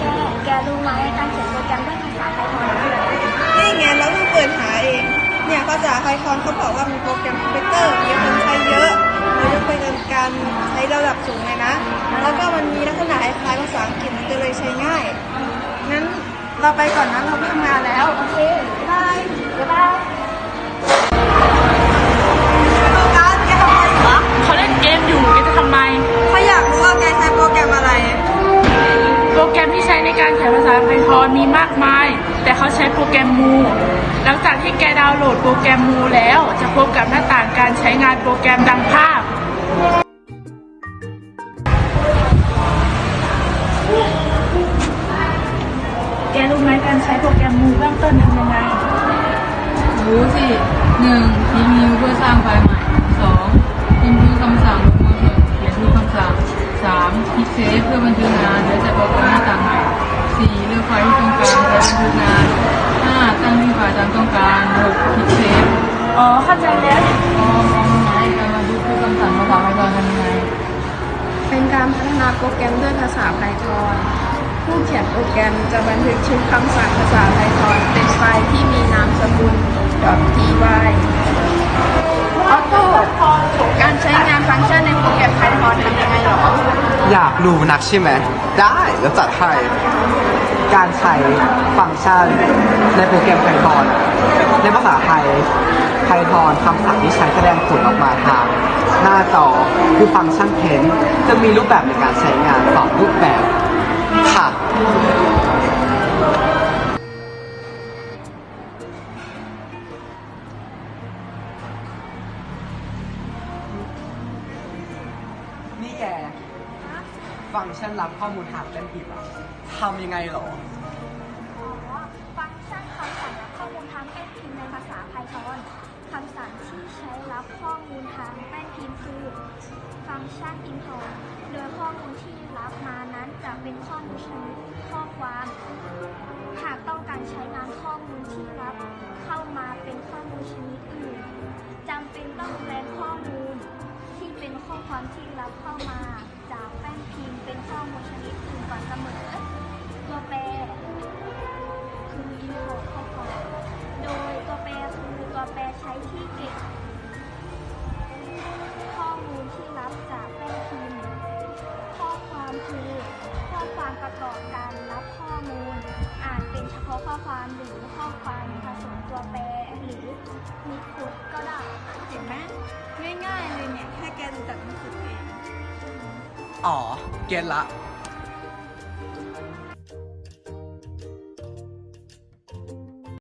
แก แกรู้ไหมการเขียนโปรแกรมด้วยภาษาไพทอนคืออะไรนี่ไงเราเพิ่งเปิดหาเอง เนี่ยภาษาไพทอนเขาบอกว่ามีโปรแกรมคอมพิวเตอร์มีคนใช้เยอะเรายกเป็นการใช้ระดับสูงเลยนะ แล้วก็มันมีลักษณะคล้ายภาษาอังกฤษมันก็เลยใช้ง่าย งั้นเราไปก่อนนะเราไปทำงานแล้ว โอเคบายบ๊ายบาย แต่เขาใช้โปรแกรมมู หลังจากที่แกดาวน์โหลดโปรแกรมมูแล้ว จะพบกับหน้าต่างการใช้งานโปรแกรมดังภาพ แกรู้ไหมการใช้โปรแกรมมูเบื้องต้นทำยังไง รู้สิหนึ่งพิมพ์นิ้วเพื่อสร้างไฟล์ใหม่สองพิมพ์ทุกคำสั่งลงมือเขียนทุกคำสั่งสามคลิกเซฟเพื่อบันทึกงานแล้วจะโปรแกรมหน้าต่างใหม่สี่เลือกไฟล์ที่ต้อง ช้บันทึกงานห้าตั้งที่ไฟล์ตามต้องการหกคลิเซฟอ๋อเข้าใจแล้วมอมองไหนการบันทึกทุกคำสั่งภาษาไทยตอนทำยังไงเป็นการพัฒนาโปรแกรมด้วยภาษาไพทอนผู้เขียนโปรแกรมจะบันทึกชุดคำสั่งภาษาไพทอนเป็นไฟล์ที่มีนามสกุล .py ออโต้การใช้งานฟังก์ชันในโปรแกรมไพทอนทำยังไงหรอ อยากรู้นักใช่ไหม ได้แล้วจัดให้ การใช้ฟังก์ชัน ในโปรแกรม Python ในภาษาไทย Python คำสั่งที่ใช้แสดงผลออกมาทาง หน้าจอคือฟังก์ชันเพนจะมีรูปแบบในการใช้งานสองรูปแบบค่ะนี่แกฟังก์ชันรับข้อมูลทาเล่นผิดอะ ทำยังไงหรอฟังก์ชันคำสั่งรับข้อมูลทางแป้นพิมพ์ในภาษาไพทอนคำสั่งที่ใช้รับข้อมูลทางแป้นพิมพ์คือฟังก์ชัน import โดยข้อมูลที่รับมานั้นจะเป็นข้อมูลชนิดข้อความ หากต้องการใช้งานข้อมูลที่รับ เข้ามาเป็นข้อมูลชนิดอื่นจำเป็นต้องแปลข้อมูล ที่เป็นข้อความที่รับเข้ามา จากแป้นพิมพ์เป็นข้อมูลชนิดอื่น ที่เก็บ ข้อมูลที่รับจากแป้นพิมพ์ข้อความคือข้อความประกอบการรับข้อมูล อาจเป็นเฉพาะข้อความหรือข้อความผสมตัวแปรหรือมีโค้ดก็ได้ เห็นไหมง่ายๆเลยเนี่ย แค่แกรู้จักหนังสือเอง อ๋อ เก็ตละ